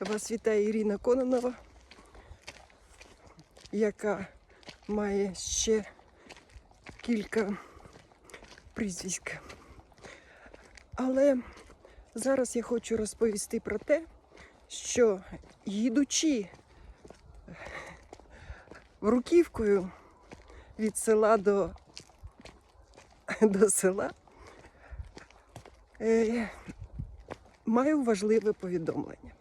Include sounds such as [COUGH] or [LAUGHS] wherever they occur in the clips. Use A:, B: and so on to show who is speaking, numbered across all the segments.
A: Вас вітає Ірина Кононова, яка має ще кілька прізвиськ. Але зараз я хочу розповісти про те, що їдучи руківкою від села до, до села, е, маю важливе повідомлення.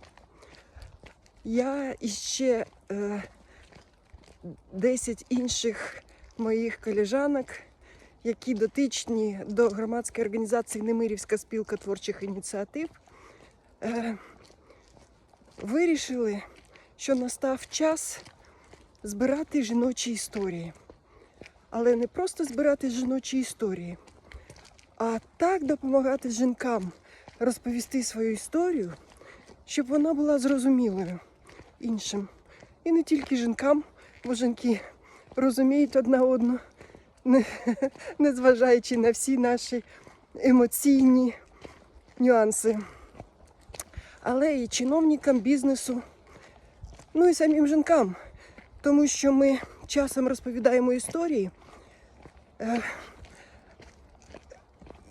A: Я і ще е, 10 інших моїх колежанок, які дотичні до громадської організації Немирівська спілка творчих ініціатив, е, вирішили, що настав час збирати жіночі історії. Але не просто збирати жіночі історії, а так допомагати жінкам розповісти свою історію, щоб вона була зрозумілою іншим. І не тільки жінкам, бо жінки розуміють одна одну, не- [LAUGHS] незважаючи на всі наші емоційні нюанси. Але і чиновникам бізнесу, ну і самим жінкам, тому що ми часом розповідаємо історії е,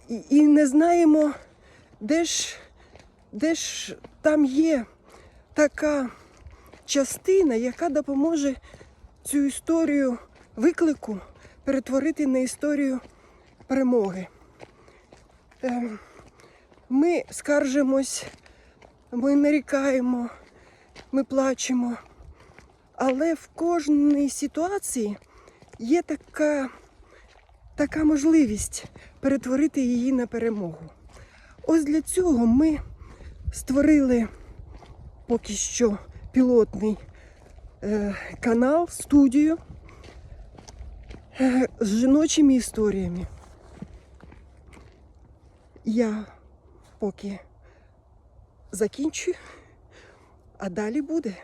A: і не знаємо, де ж, де ж там є така частина, яка допоможе цю історію виклику перетворити на історію перемоги. Е, Ми скаржимось, ми нарікаємо, ми плачемо, але в кожній ситуації є така, така можливість перетворити її на перемогу. Ось для цього ми створили поки що пілотний е, канал, студію е, з жіночими історіями. Я поки закінчу, а далі буде.